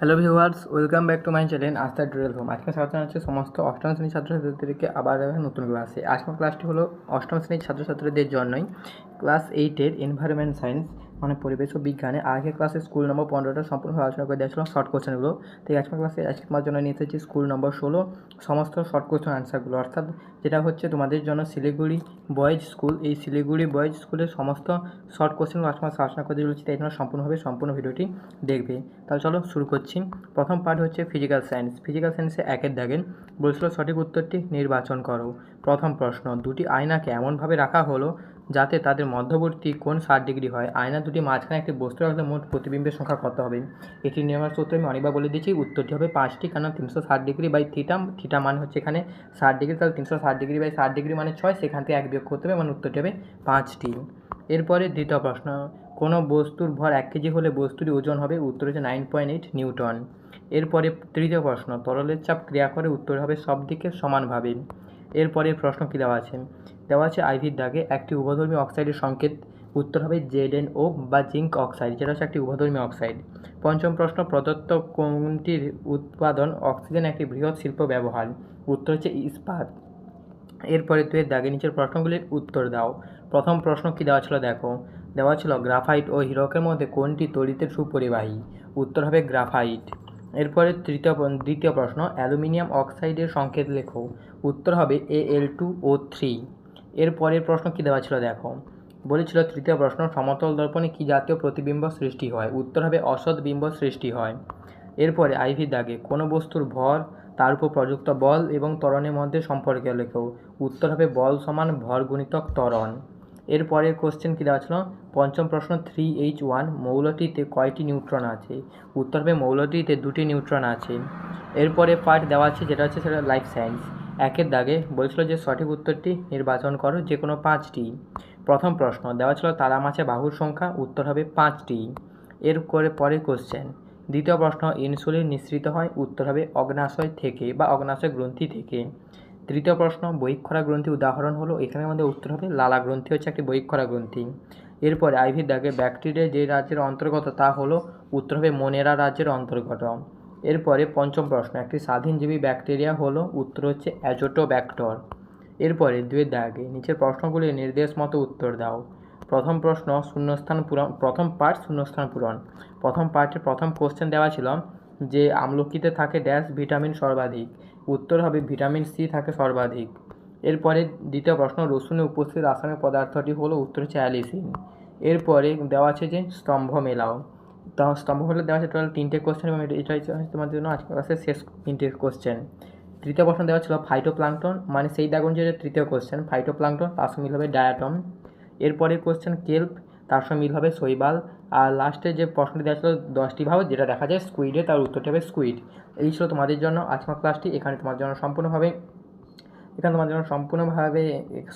Hello viewers welcome back to my channel আস্তা twelve home আজকে স্বাগত জানাচ্ছি সমস্ত অষ্টম শ্রেণির ছাত্রছাত্রীদেরকে আবার নতুন ক্লাসে আজকের ক্লাসটি হলো অষ্টম শ্রেণির ছাত্রছাত্রীদের জন্যই। ক্লাস এইটের এনভায়রনমেন্ট সায়েন্স মানে পরিবেশ ও বিজ্ঞানে আগে ক্লাসে স্কুল নম্বর পনেরোটা সম্পূর্ণভাবে আলোচনা করে দিয়েছিলাম শর্ট কোশ্চেনগুলো তাই আজকের ক্লাসে আজকে তোমার জন্য নিয়ে এসেছি স্কুল নম্বর ষোলো, সমস্ত শর্ট কোশ্চেন আনসারগুলো অর্থাৎ যেটা হচ্ছে তোমাদের জন্য শিলিগুড়ি বয়েজ স্কুল এই শিলিগুড়ি বয়েজ স্কুলের সমস্ত শর্ট কোশ্চেনগুলো আজকে আমরা আলোচনা করে দিয়েছি তাই তোমরা সম্পূর্ণভাবে, সম্পূর্ণ ভিডিওটি দেখবে। তাহলে চলো শুরু করছি। প্রথম পার্ট হচ্ছে ফিজিক্যাল সায়েন্স ফিজিক্যাল সায়েন্সে একের দাগের। বলছিল সঠিক উত্তরটি নির্বাচন করো। প্রথম প্রশ্ন, দুটি আয়নাকে এমনভাবে রাখা হলো যাতে তাদের মধ্যবর্তী কোণ ষাট ডিগ্রি হয়। আয়না দুটি মাঝখানে একটি বস্তু রাখলে মোট প্রতিবিম্বের সংখ্যা কত হবে? এটি নির্মাণ সূত্রে আমি অনেকবার বলে দিয়েছি। উত্তরটি হবে পাঁচটি কারণ তিনশো ষাট ডিগ্রি বাই থিটা থিটা মান হচ্ছে এখানে ষাট ডিগ্রি, তাহলে তিনশো ষাট ডিগ্রি বাই ষাট ডিগ্রি মানে ছয়, সেখান থেকে এক বিয়োগ করতে হবে মানে উত্তরটি হবে পাঁচটি। এরপরে দ্বিতীয় প্রশ্ন, কোনো বস্তুর ভর এক কেজি হলে বস্তুটি ওজন হবে? উত্তর হচ্ছে নাইন পয়েন্ট এইট নিউটন। এরপরে তৃতীয় প্রশ্ন, তরলের চাপ ক্রিয়া করে উত্তর হবে সব দিকে সমানভাবে। এরপরে প্রশ্ন কী দেওয়া আছে? দেওয়া আছে আইভির দাগে একটি উভধর্মী অক্সাইডের সংকেত, উত্তর হবে জেড এন ও বা জিঙ্ক অক্সাইড, যেটা হচ্ছে একটি উভধর্মী অক্সাইড। পঞ্চম প্রশ্ন, প্রদত্ত কোনটির উৎপাদন অক্সিজেন একটি বৃহৎ শিল্প ব্যবহার? উত্তর হচ্ছে ইস্পাত। এরপরে তুই দাগে নিচের প্রশ্নগুলির উত্তর দাও। প্রথম প্রশ্ন কী দেওয়া ছিল দেখো? দেওয়া ছিল গ্রাফাইট ও হিরকের মধ্যে কোনটি তড়িতের সুপরিবাহী? উত্তর হবে গ্রাফাইট। এরপরে তৃতীয় দ্বিতীয় প্রশ্ন, অ্যালুমিনিয়াম অক্সাইডের সংকেত লেখো। উত্তর হবে এ এল টু ও থ্রি এরপরের প্রশ্ন কী দেওয়া ছিল দেখো? বলেছিল তৃতীয় প্রশ্ন, সমতল দর্পণে কী জাতীয় প্রতিবিম্ব সৃষ্টি হয়? উত্তর হবে অসৎ বিম্ব সৃষ্টি হয়। এরপরে আইভি দাগে, কোনো বস্তুর ভর, তার উপর প্রযুক্ত বল এবং ত্বরণের মধ্যে সম্পর্কে লেখো। উত্তর হবে বল সমান ভর গুণিতক ত্বরণ। এরপরের কোশ্চেন কী দেওয়া ছিল? পঞ্চম প্রশ্ন থ্রি এইচ ওয়ান মৌলটিতে কয়টি নিউট্রন আছে? উত্তর হবে মৌলটিতে দুটি নিউট্রন আছে। এরপরে পার্ট দেওয়া আছে যেটা হচ্ছে সেটা লাইফ সায়েন্স একের দাগে বলছিল যে সঠিক উত্তরটি নির্বাচন করো যে কোনো পাঁচটি। প্রথম প্রশ্ন দেওয়া ছিল তারা মাছে বাহুর সংখ্যা, উত্তর হবে পাঁচটি। এর করে পরে কোশ্চেন দ্বিতীয় প্রশ্ন ইনসুলিন নিঃসৃত হয়, উত্তর হবে অগ্নাশয় থেকে বা অগ্নাশয় গ্রন্থি থেকে। তৃতীয় প্রশ্ন, বহিক্ষরা গ্রন্থি উদাহরণ হলো, এখানের মধ্যে উত্তর হবে, লালা গ্রন্থি হচ্ছে একটি বহিক্ষরা গ্রন্থি। এরপরে আইভি দাগে ব্যাকটেরিয়া যে রাজ্যের অন্তর্গত, তা হলো, উত্তর হবে মনেরা রাজ্যের অন্তর্গত। এরপরে পঞ্চম প্রশ্ন, একটি স্বাধীনজীবী ব্যাকটেরিয়া হলো, উত্তর হচ্ছে অ্যাজোটো ব্যাক্টর এরপরে দুয়ের দাগে, নিচের প্রশ্নগুলি নির্দেশ মতো উত্তর দাও। প্রথম প্রশ্ন, শূন্যস্থান পূরণ, প্রথম পার্ট শূন্যস্থান পূরণ। প্রথম পার্টের প্রথম কোশ্চেন দেওয়া ছিল যে, আমলকিতে থাকে ড্যাশ ভিটামিন সর্বাধিক। উত্তর হবে ভিটামিন সি থাকে সর্বাধিক। এরপরে দ্বিতীয় প্রশ্ন, রসুনে উপস্থিত রাসায়নিক পদার্থটি হলো উত্তর হচ্ছে অ্যালিসিন। এরপরে দেওয়া আছে যে স্তম্ভ মেলাও। তা স্তম্ভ মেলা দেওয়া আছে টোটাল তিনটে কোশ্চেন এবং এটা তোমাদের জন্য আজকের ক্লাসের শেষ তিনটে কোশ্চেন তৃতীয় প্রশ্ন দেওয়া ছিল ফাইটোপ্লাঙ্কটন মানে সেই দাগুন যে তৃতীয় কোশ্চেন ফাইটোপ্লাঙ্কটন তার সঙ্গে হবে ডায়াটম এরপরে কোশ্চেন কেল্প তার সঙ্গে মিল হবে শৈবাল। আর লাস্টে যে প্রশ্নটি দেওয়া ছিল দশটি ভাবে যেটা দেখা যায় স্কুইডে তার উত্তরটি হবে স্কুইড এই ছিল তোমাদের জন্য আজকের ক্লাসটি এখানে তোমার জন্য সম্পূর্ণভাবে, এখানে তোমার জন্য সম্পূর্ণভাবে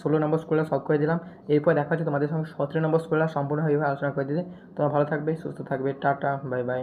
ষোলো নম্বর স্কুলটা সলভ করে দিলাম। এরপর দেখা হচ্ছে তোমাদের সঙ্গে সতেরো নম্বর স্কুলটা সম্পূর্ণভাবে আলোচনা করে দিতে। তোমরা ভালো থাকবে, সুস্থ থাকবে। Tata bye bye